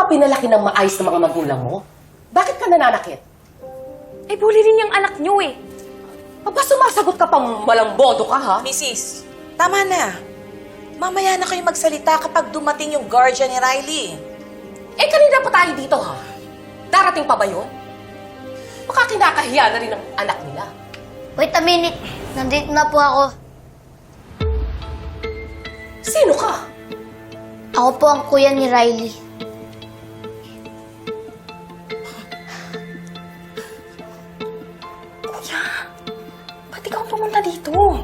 ba pinalaki ng maayos ng mga magulang mo? Bakit ka nananakit? Eh, bully rin yung anak niyo eh. Aba, sumasagot ka pang malambodo ka, ha? Mrs., tama na. Mamaya na kayo magsalita kapag dumating yung guardian ni Riley. Eh, kanina pa tayo dito, ha? Darating pa ba yun? Baka kinakahiya na rin ang anak nila. Wait a minute. Nandito na po ako. Sino ka? Ako po ang kuya ni Riley. Dito?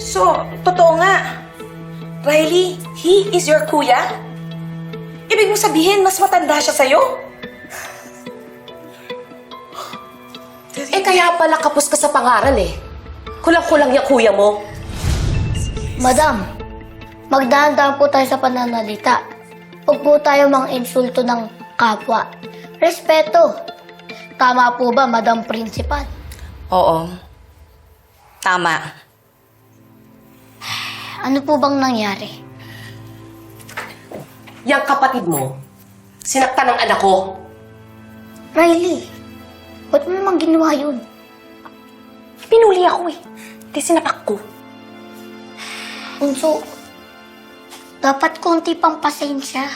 So, totoo nga. Riley, he is your kuya? Ibig mo sabihin, mas matanda siya sa'yo? Eh, kaya pala kapos ka sa pangaral, eh. Kulang-kulang yung kuya mo. Madam, magdahan-dahan po tayo sa pananalita. Huwag po tayo mang insulto ng kapwa. Respeto. Tama po ba, Madam Principal? Oo. Tama. Ano po bang nangyari? Yang kapatid mo, sinaktan ng anak ko. Riley, ba't mo naman ginawa yun? Pinuli ako eh. Di sinapak ko. Bunso, dapat konti pang pasensya.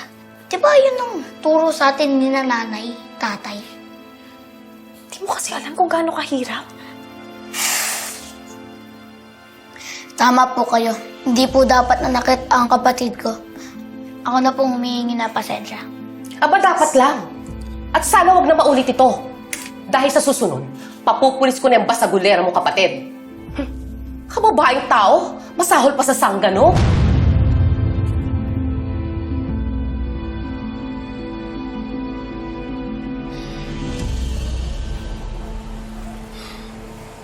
Di ba yun ang turo sa atin ni na nanay, tatay? Di mo kasi alam kung gaano kahirap. Tama po kayo. Hindi po dapat nanakit ang kapatid ko. Ako na pong humihingi na pasensya. Aba, dapat lang. At sana wag na maulit ito. Dahil sa susunod, papupulis ko na yung basagulera mo kapatid. Hm, Kababaeng tao, masahol pa sa sanggano.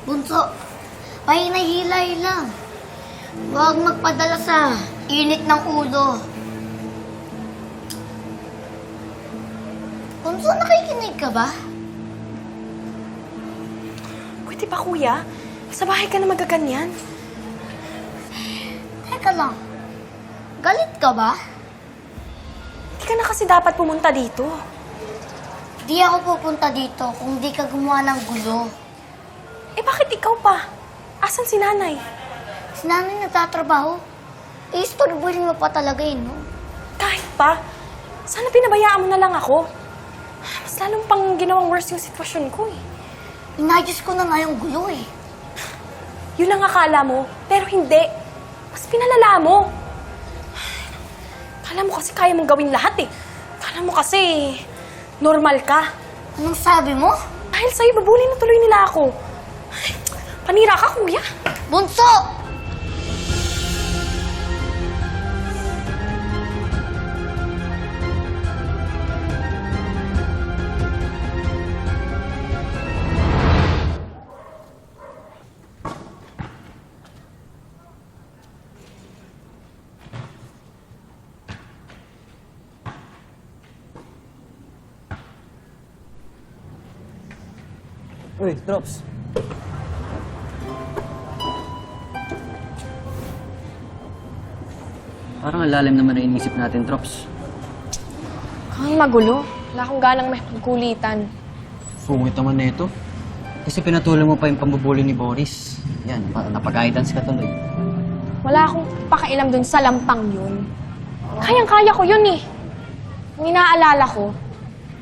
Bunso, pahinahilay lang. Huwag magpadala sa init ng ulo. Bunso, nakikinig ka ba? Pwede ba kuya? Sa bahay ka na magaganyan. Teka lang. Galit ka ba? Di ka na kasi dapat pumunta dito. Di ako pupunta dito kung di ka gumawa ng gulo. Eh bakit ikaw pa? Asan si nanay? Si nanay nagtatrabaho. Eh, istorbuhin mo pa talaga eh, no? Kahit pa. Sana pinabayaan mo na lang ako. Mas lalong pang ginawang worse yung sitwasyon ko eh. Inayos ko na nga yung gulo eh. Yun ang akala mo, pero hindi. Mas pinalala mo. Kala mo kasi kaya mong gawin lahat eh. Kala mo kasi normal ka. Anong sabi mo? Dahil sa'yo, babuli na tuloy nila ako. Ay, Panira ka, kuya. Bunso! Uy, Drops. Parang ang lalim naman na inisip natin, Drops. Kang magulo. Wala akong ganang may pagkulitan. Sungit naman na ito. Kasi pinatuloy mo pa yung pambubuli ni Boris. Yan, pa- napag-guidance ka tuloy. Wala akong pakailam dun sa lampang yun. Kayang-kaya ko yun eh. Ang inaalala ko,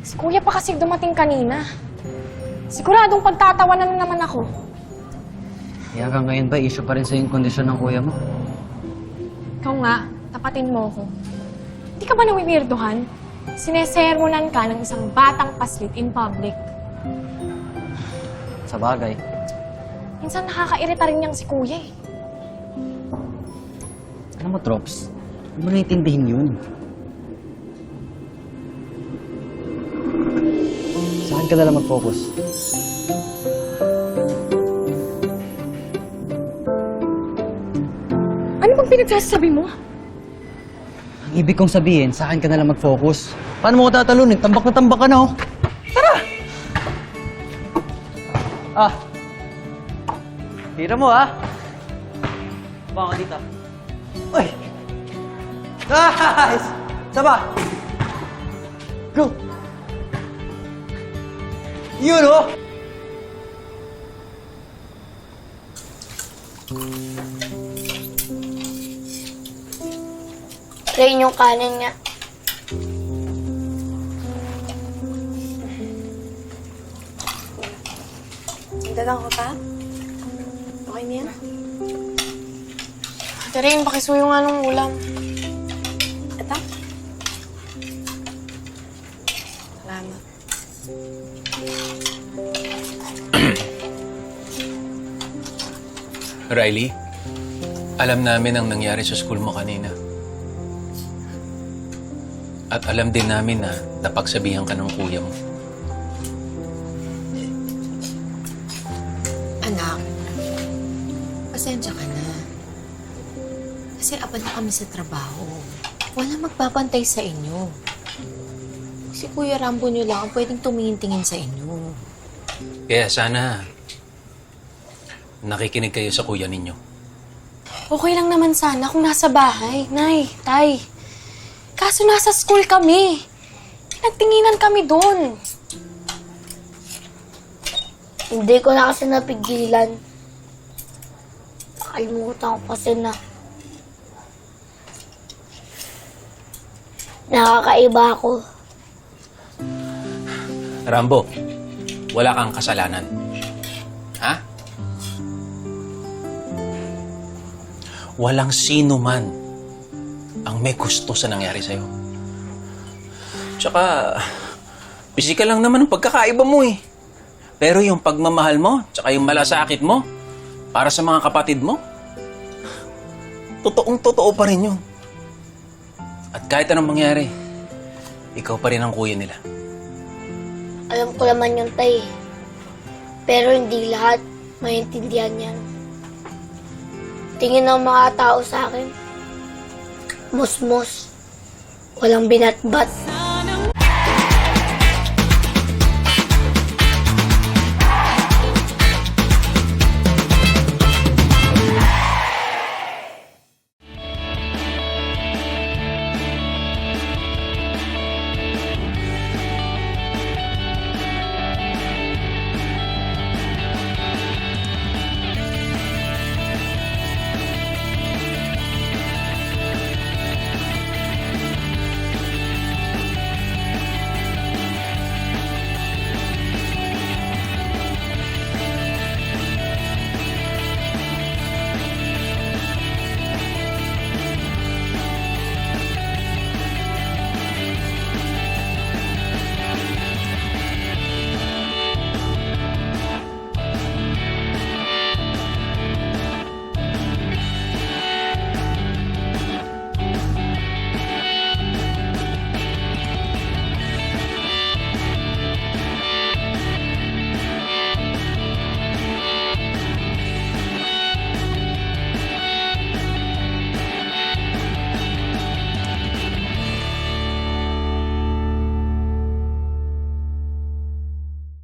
si kuya pa kasi dumating kanina. Siguradong pagtatawanan na naman ako. Kaya hanggang ngayon ba, issue pa rin sa yung kondisyon ng kuya mo? Ikaw nga, tapatin mo ako. Hindi ka ba nawiwirdohan? Sinesermonan ka ng isang batang paslit in public. Sa bagay. Minsan nakakairita rin niyang si kuya eh. Alam mo, Drops, hindi mo naiintindihin yun. Saan ka na lang mag-focus? Ano bang pinagsasabi mo? Ang ibig kong sabihin, sa akin ka na lang mag-focus. Paano mo ko tatalunin? Tambak na tambak ka na, oh. Tara! Ah. Tira mo, ah. Baka ka dito. Uy! Guys! Saba! Go! Yun oh! Rain yung kanin nga. Dalang ko pa? Okay na yan? Ate Rain, pakisuyo nga ng ulam. Ito? Salamat. Riley, alam namin ang nangyari sa school mo kanina. At alam din namin na napagsabihan ka ng kuya mo. Anak, pasensya ka na. Kasi abala kami sa trabaho. Wala magbabantay sa inyo. Si Kuya Rambo nyo lang ang pwedeng tumingin-tingin sa inyo. Kaya sana nakikinig kayo sa kuya ninyo. Okay lang naman sana kung nasa bahay. Nay, tay. Kaso nasa school kami. Nagtinginan kami doon. Hindi ko na kasi napigilan. Nakalimutan ko kasi na nakakaiba ako. Rambo, wala kang kasalanan. Ha? Walang sino man ang may gusto sa nangyari sa'yo. Tsaka, physical lang naman ang pagkakaiba mo eh. Pero yung pagmamahal mo, tsaka yung malasakit mo, para sa mga kapatid mo, totoong totoo pa rin yun. At kahit anong mangyari, ikaw pa rin ang kuya nila. Alam ko naman yung tay. Pero hindi lahat maintindihan yan. Tingin ng mga tao sa akin. Musmos. Walang binatbat.